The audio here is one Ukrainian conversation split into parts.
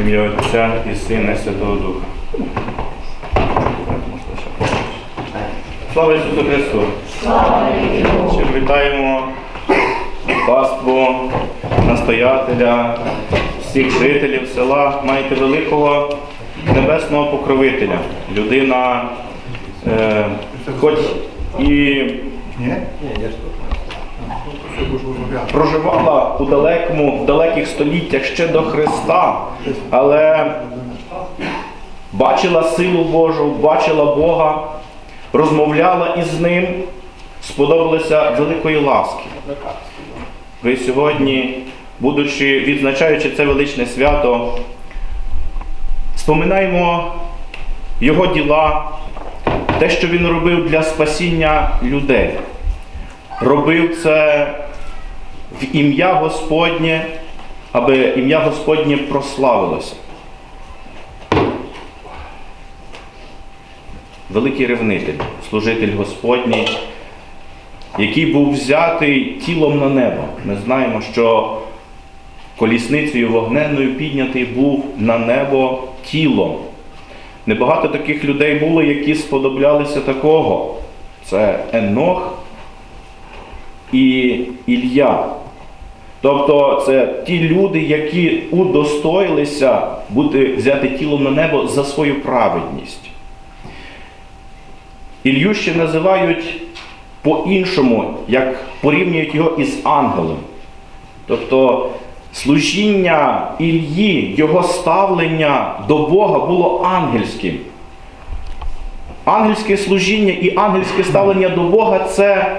ім'я Отця і Сина і Святого Духа. Слава Ісусу Христу! Ще вітаємо паству, настоятеля, всіх жителів села. Маєте великого небесного покровителя. Людина, е, хоч і проживала у далекому, в далеких століттях ще до Христа, але бачила силу Божу, бачила Бога, розмовляла із ним, сподобалося великої ласки. Ви сьогодні, будучи відзначаючи це величне свято, споминаємо його діла, те, що він робив для спасіння людей. Робив це в ім'я Господнє, аби ім'я Господнє прославилося. Великий ревнитель, служитель Господній, який був взятий тілом на небо. Ми знаємо, що колісницею вогненною піднятий був на небо тілом. Небагато таких людей було, які сподоблялися такого. Це Енох і Ілля. Тобто це ті люди, які удостоїлися бути взяти тілом на небо за свою праведність. Ілью ще називають по-іншому, як порівнюють його із ангелом. Тобто служіння Ільї, його ставлення до Бога було ангельським. Ангельське служіння і ангельське ставлення до Бога це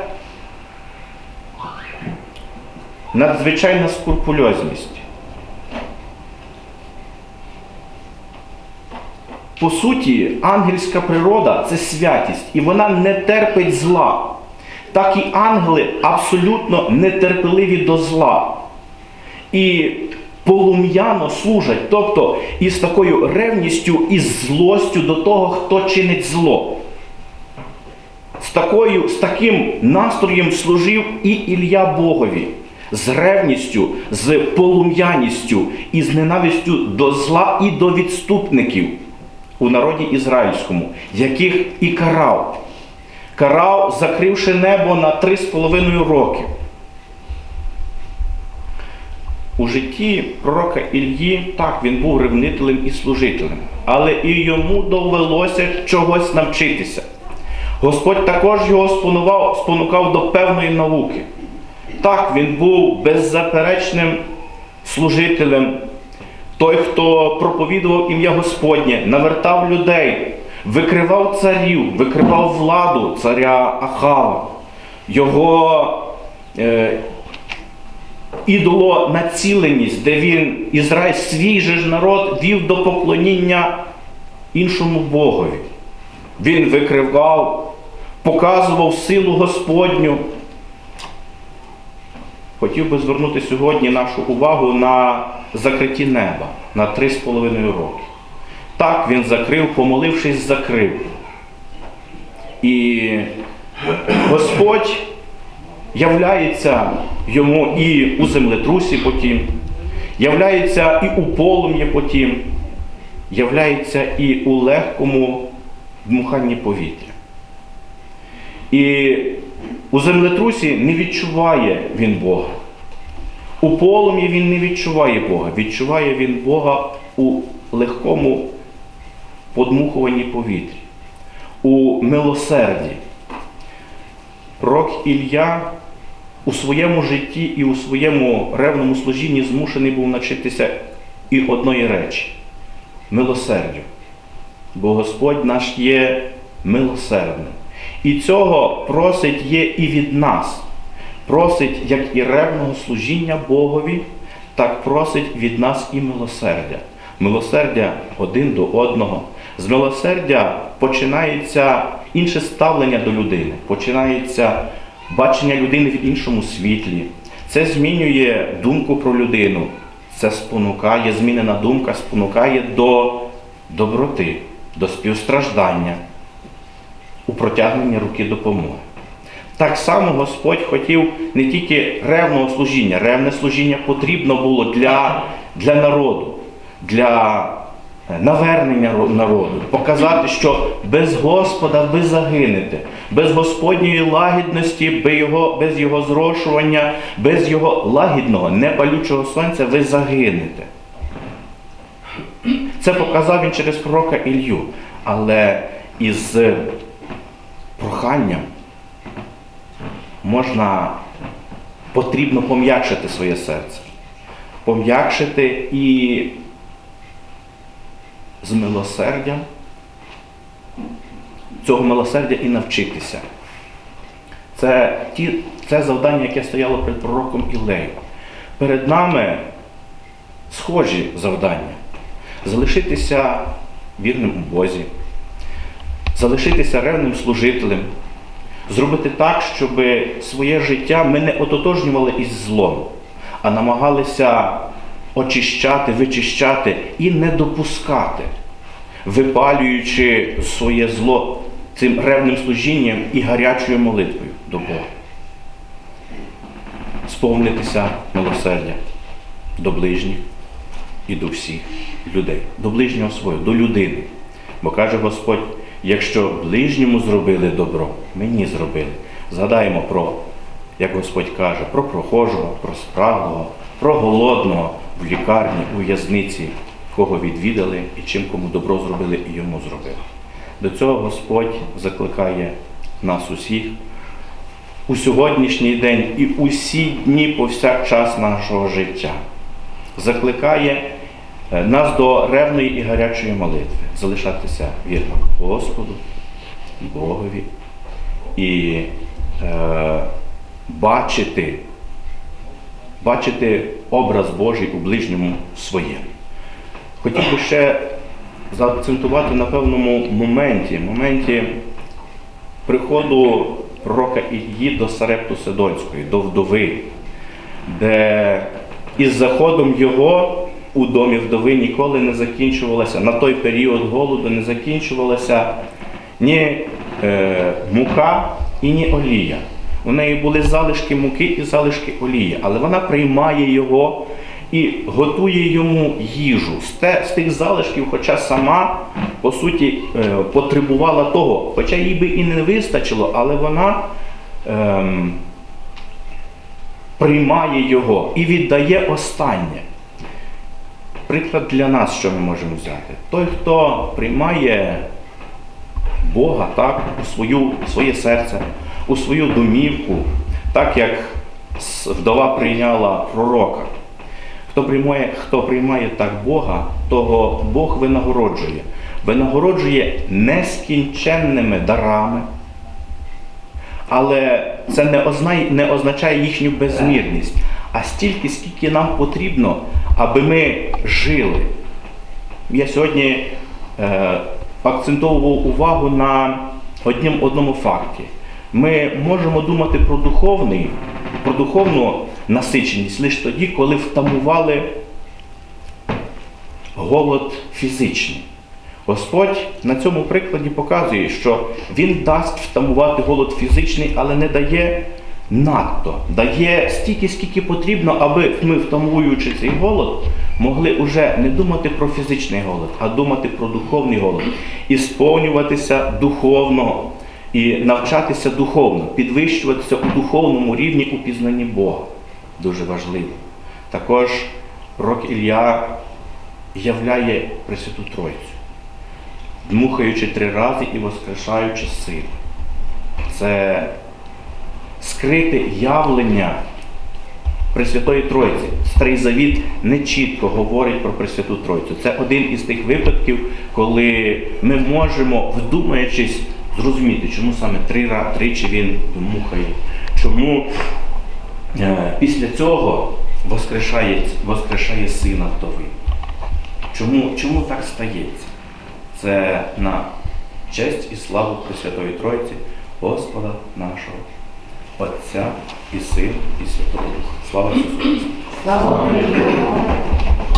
надзвичайна скрупульозність. По суті, ангельська природа це святість, і вона не терпить зла. Так і ангели абсолютно нетерпеливі до зла. І полум'яно служать, тобто із такою ревністю і злостю до того, хто чинить зло. З, такою, з таким настроєм служив і Ілля Богові, з ревністю, з полум'яністю і з ненавистю до зла і до відступників у народі ізраїльському, яких і карав. Карав, закривши небо на три з половиною роки. У житті пророка Ільї так, він був ревнителем і служителем, але і йому довелося чогось навчитися. Господь також його спонукав, спонукав до певної науки. Так, він був беззаперечним служителем, той, хто проповідував ім'я Господнє, навертав людей, викривав царів, викривав владу царя Ахава, його е, ідолонаціленість, де він, Ізраїль, свій же ж народ, вів до поклоніння іншому Богові. Він викривав, показував силу Господню. Хотів би звернути сьогодні нашу увагу на закритті неба на три з половиною роки. Так він закрив, помолившись, закрив. І Господь являється йому і у землетрусі потім, являється і у полум'ї потім, являється і у легкому дмуханні повітря. І у землетрусі не відчуває він Бога. У полум'ї він не відчуває Бога. Відчуває він Бога у легкому подмухуванні повітря, у милосерді. Пророк Ілля у своєму житті і у своєму ревному служінні змушений був навчитися і одної речі милосердю. Бо Господь наш є милосердним. І цього просить є і від нас. Просить як і ревного служіння Богові, так просить від нас і милосердя. Милосердя один до одного. З милосердя починається інше ставлення до людини, починається бачення людини в іншому світлі. Це змінює думку про людину. Це спонукає, змінена думка спонукає до доброти, до співстраждання у протягненні руки допомоги. Так само Господь хотів не тільки ревного служіння, ревне служіння потрібно було для, для народу. для е, навернення народу, показати, що без Господа ви загинете, без Господньої лагідності, без його, зрошування, без його лагідного, непалючого сонця ви загинете. Це показав він через пророка Ілью, але із проханням можна потрібно пом'якшити своє серце, пом'якшити і з милосердям цього милосердя і навчитися. Це, ті, це завдання, яке стояло перед пророком Ілею. Перед нами схожі завдання. Залишитися вірним у Бозі, залишитися ревним служителем, зробити так, щоб своє життя ми не ототожнювали із злом, а намагалися очищати, вичищати і не допускати, випалюючи своє зло цим ревним служінням і гарячою молитвою до Бога. Сповнитися милосердя до ближніх і до всіх людей, до ближнього свого, до людини. Бо каже Господь, якщо ближньому зробили добро, мені зробили. Згадаємо про, як Господь каже, про прохожого, про спраглого, про голодного в лікарні, у в'язниці, кого відвідали і чим кому добро зробили і йому зробили. До цього Господь закликає нас усіх у сьогоднішній день і усі дні повсякчас нашого життя. Закликає нас до ревної і гарячої молитви, залишатися вірним Господу, Богові і е, бачити, бачити образ Божий у ближньому своєму. Хотів би ще заакцентувати на певному моменті, моменті приходу пророка Ілії до Сарепту Сидонської, до вдови, де із заходом його у домі вдови ніколи не закінчувалася, на той період голоду не закінчувалася ні е, мука і ні олія. У неї були залишки муки і залишки олії, але вона приймає його і готує йому їжу з, тих залишків, хоча сама, по суті, е, потребувала того, хоча їй би і не вистачило, але вона ем, приймає його і віддає останнє. Приклад для нас, що ми можемо взяти. Той, хто приймає Бога так, у свою, своє серце, у свою домівку, так як вдова прийняла пророка. Хто приймає, хто приймає так Бога, того Бог винагороджує. Винагороджує нескінченними дарами, але це не означає їхню безмірність, а стільки, скільки нам потрібно, аби ми жили. Я сьогодні е, акцентовував увагу на однім, одному факті. Ми можемо думати про духовний, про духовну насиченість лише тоді, коли втамували голод фізичний. Господь на цьому прикладі показує, що Він дасть втамувати голод фізичний, але не дає надто, дає стільки, скільки потрібно, аби ми, втамуючи цей голод, могли уже не думати про фізичний голод, а думати про духовний голод, і сповнюватися духовно, і навчатися духовно, підвищуватися у духовному рівні у пізнанні Бога. Дуже важливо. Також пророк Ілля являє Пресвяту Тройцю дмухаючи три рази і воскрешаючи силу. Це скрите явлення Пресвятої Тройці. Старий Завіт не чітко говорить про Пресвяту Тройцю. Це один із тих випадків, коли ми можемо, вдумаючись, зрозуміти, чому саме три тричі він дмухає, чому е, після цього воскрешає, воскрешає сина вдови. Чому, чому так стається? Це на честь і славу Пресвятої Тройці, Господа нашого, Отця і Сина, і Святого Духа. Слава Ісусу Христу!